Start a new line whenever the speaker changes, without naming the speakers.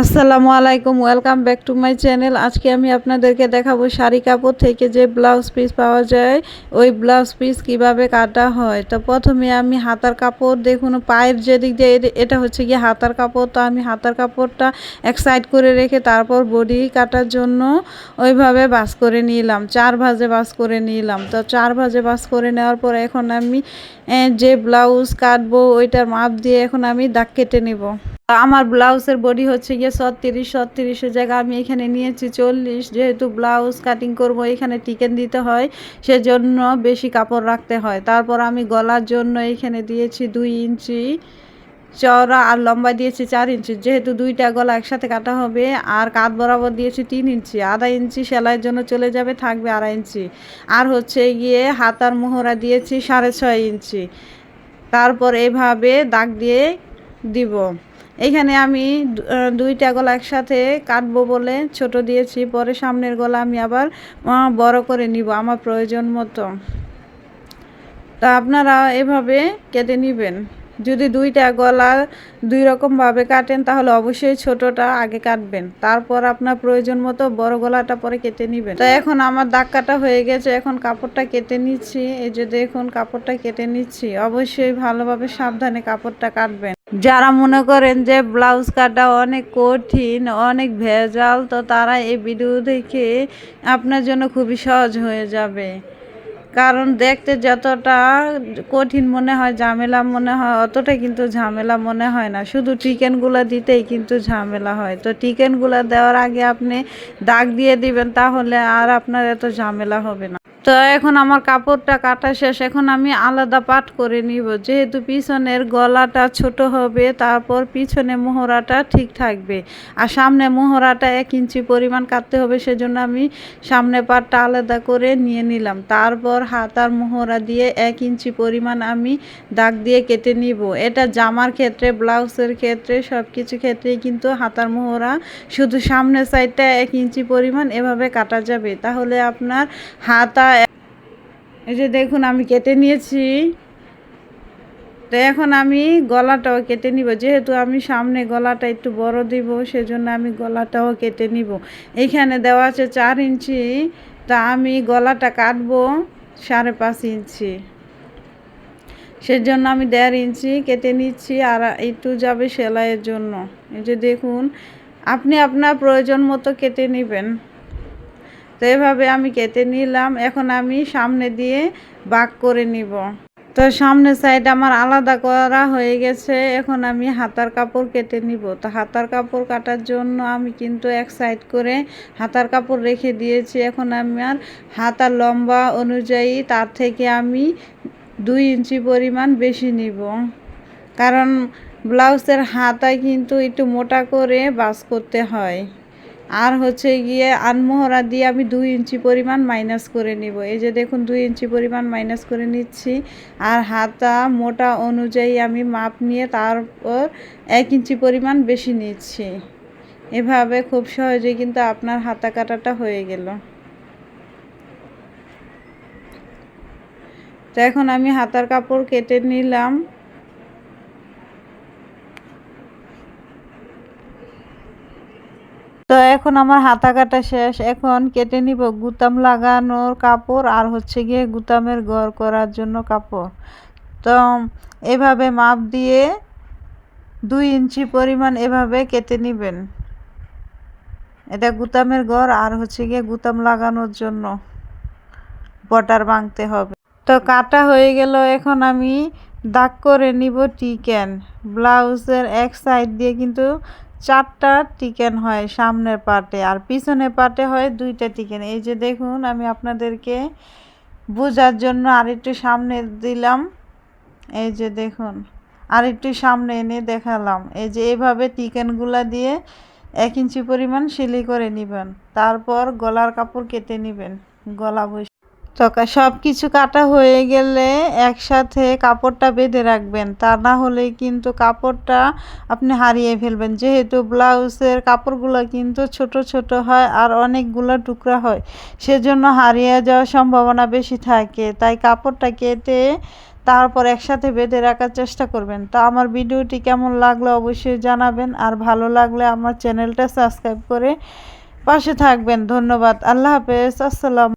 আসসালামু আলাইকুম welcome back to my channel আজকে আমি আপনাদেরকে দেখাবো শাড়ি কাপড় থেকে যে ব্লাউজ পিস পাওয়া যায়, ওই ব্লাউজ পিস কীভাবে কাটা হয়। তো প্রথমে আমি হাতার কাপড়, দেখুন পায়ের যেদিক দিয়ে এটা হচ্ছে গিয়ে হাতার কাপড়। তো আমি হাতার কাপড়টা এক সাইড করে রেখে তারপর বডি কাটার জন্য ওইভাবে বাস করে নিলাম, চার ভাজে বাস করে নিলাম। তো চার ভাজে বাস করে নেওয়ার পর এখন আমি যে ব্লাউজ কাটবো, ওইটার মাপ দিয়ে এখন আমি দাগ কেটে নিব। আমার ব্লাউজের বডি হচ্ছে গিয়ে ছত্রিশ ছত্রিশের জায়গায় আমি এখানে নিয়েছি চল্লিশ। যেহেতু ব্লাউজ কাটিং করব, এখানে টিকেন দিতে হয়, সেজন্য বেশি কাপড় রাখতে হয়। তারপর আমি গলার জন্য এখানে দিয়েছি দুই ইঞ্চি চওড়া আর লম্বা দিয়েছি চার ইঞ্চি। যেহেতু দুইটা গলা একসাথে কাটা হবে, আর কাঁধ বরাবর দিয়েছি তিন ইঞ্চি। আধা ইঞ্চি সেলাইয়ের জন্য চলে যাবে, থাকবে আড়াই ইঞ্চি। আর হচ্ছে গিয়ে হাতার মোহরা দিয়েছি সাড়ে ছয় ইঞ্চি। তারপর এভাবে দাগ দিয়ে দিব। এখানে আমি দুইটা গলা একসাথে কাটবো বলে ছোট দিয়েছি, পরে সামনের গলা আমি আবার বড় করে নিব আমার প্রয়োজন মতো। তা আপনারা এভাবে কেটে নেবেন। যদি দুইটা গলা দুই রকমভাবে কাটেন, তাহলে অবশ্যই ছোটটা আগে কাটবেন। তারপর আপনার প্রয়োজন মতো বড় গলাটা পরে কেটে নেবেন। তো এখন আমার দাগ কাটা হয়ে গেছে, এখন কাপড়টা কেটে নিচ্ছি। এই যে দেখুন, কাপড়টা কেটে নিচ্ছি। অবশ্যই ভালোভাবে সাবধানে কাপড়টা কাটবেন। যারা মনে করেন যে ব্লাউজ কাটা অনেক কঠিন, অনেক ভেজাল, তো তারা এই ভিডিও দেখে আপনার জন্য খুবই সহজ হয়ে যাবে। কারণ দেখতে যতটা কঠিন মনে হয়, ঝামেলা মনে হয়, অতটা কিন্তু ঝামেলা মনে হয় না। শুধু চিকেনগুলো দিতেই কিন্তু ঝামেলা হয়। তো চিকেনগুলো দেওয়ার আগে আপনি দাগ দিয়ে দিবেন, তাহলে আর আপনার এত ঝামেলা হবে না। তো এখন আমার কাপড়টা কাটা শেষ। এখন আমি আলাদা পাট করে নিব। যেহেতু পিছনের গলাটা ছোট হবে, তারপর পিছনে মোহরাটা ঠিক থাকবে। আর সামনে মোহরাটা এক ইঞ্চি পরিমাণ কাটতে হবে, সেজন্য আমি সামনে পাটটা আলাদা করে নিয়ে নিলাম। তারপর হাতার মোহরা দিয়ে এক ইঞ্চি পরিমাণ আমি দাগ দিয়ে কেটে নিব। এটা জামার ক্ষেত্রে, ব্লাউজের ক্ষেত্রে সব কিছু ক্ষেত্রেই কিন্তু হাতার মোহরা শুধু সামনের সাইডটা এক ইঞ্চি পরিমাণ এভাবে কাটা যাবে। তাহলে আপনার হাতা এই যে দেখুন, আমি কেটে নিয়েছি। তো এখন আমি গলাটাও কেটে নিব। যেহেতু আমি সামনে গলাটা একটু বড় দিব, সেজন্য আমি গলাটাও কেটে নিব। এইখানে দেওয়া আছে চার ইঞ্চি। তা আমি গলাটা কাটবো সাড়ে পাঁচ ইঞ্চি। সেজন্য আমি দেড় ইঞ্চি কেটে নিচ্ছি, আর একটু যাবে সেলাইয়ের জন্য। এই যে দেখুন, আপনি আপনার প্রয়োজন মতো কেটে নেবেন। তো এভাবে আমি কেটে নিলাম। এখন আমি সামনে দিয়ে বাক করে নিব। তো সামনের সাইড আমার আলাদা করা হয়ে গেছে। এখন আমি হাতার কাপড় কেটে নিব। তো হাতার কাপড় কাটার জন্য আমি কিন্তু এক সাইড করে হাতার কাপড় রেখে দিয়েছি। এখন আমার হাতার লম্বা অনুযায়ী তার থেকে আমি দুই ইঞ্চি পরিমাণ বেশি নিব। কারণ ব্লাউজের হাতায় কিন্তু একটু মোটা করে বাস করতে হয়। আর হচ্ছে গিয়ে আনমোহরা দিয়ে আমি দুই ইঞ্চি পরিমাণ মাইনাস করে নিব। এই যে দেখুন দুই ইঞ্চি পরিমাণ মাইনাস করে নিচ্ছি। আর হাতা মোটা অনুযায়ী আমি মাপ নিয়ে তারপর এক ইঞ্চি পরিমাণ বেশি নিচ্ছি। এভাবে খুব সহজে কিন্তু আপনার হাতা কাটাটা হয়ে গেল। তো এখন আমি হাতার কাপড় কেটে নিলাম। তো এখন আমার হাতা কাটা শেষ। এখন কেটে নিব গুতাম লাগানোর কাপড় আর হচ্ছে গিয়ে গুতামের ঘর করার জন্য কাপড়। তো এভাবে মাপ দিয়ে দুই ইঞ্চি পরিমাণ এভাবে কেটে নেবেন। এটা গুতামের ঘর আর হচ্ছে গিয়ে গুতাম লাগানোর জন্য বটার ভাঙতে হবে। তো কাটা হয়ে গেল, এখন আমি দাগ করে নিব টিকেন ব্লাউজের এক সাইড দিয়ে কিন্তু চারটা টিকেন হয় সামনের পাটে আর পিছনের পাটে হয় দুইটা টিকেন এই যে দেখুন, আমি আপনাদেরকে বোঝার জন্য আরেকটু সামনে দিলাম। এই যে দেখুন আর একটু সামনে এনে দেখালাম। এই যে এইভাবে টিকেনগুলা দিয়ে এক ইঞ্চি পরিমাণ সিলি করে নেবেন। তারপর গলার কাপড় কেটে নেবেন, গলা বসে তো সব কিছু কাটা হয়ে গেলে একসাথে কাপড়টা বেঁধে রাখবেন। তা না হলে কিন্তু কাপড়টা আপনি হারিয়ে ফেলবেন। যেহেতু ব্লাউজের কাপড়গুলো কিন্তু ছোট ছোট হয় আর অনেকগুলো টুকরা হয়, সেজন্য হারিয়ে যাওয়ার সম্ভাবনা বেশি থাকে। তাই কাপড়টা কেটে তারপর একসাথে বেঁধে রাখার চেষ্টা করবেন। তো আমার ভিডিওটি কেমন লাগল অবশ্যই জানাবেন, আর ভালো লাগলে আমার চ্যানেলটা সাবস্ক্রাইব করে পাশে থাকবেন। ধন্যবাদ, আল্লাহ হাফেজ, আসসালাম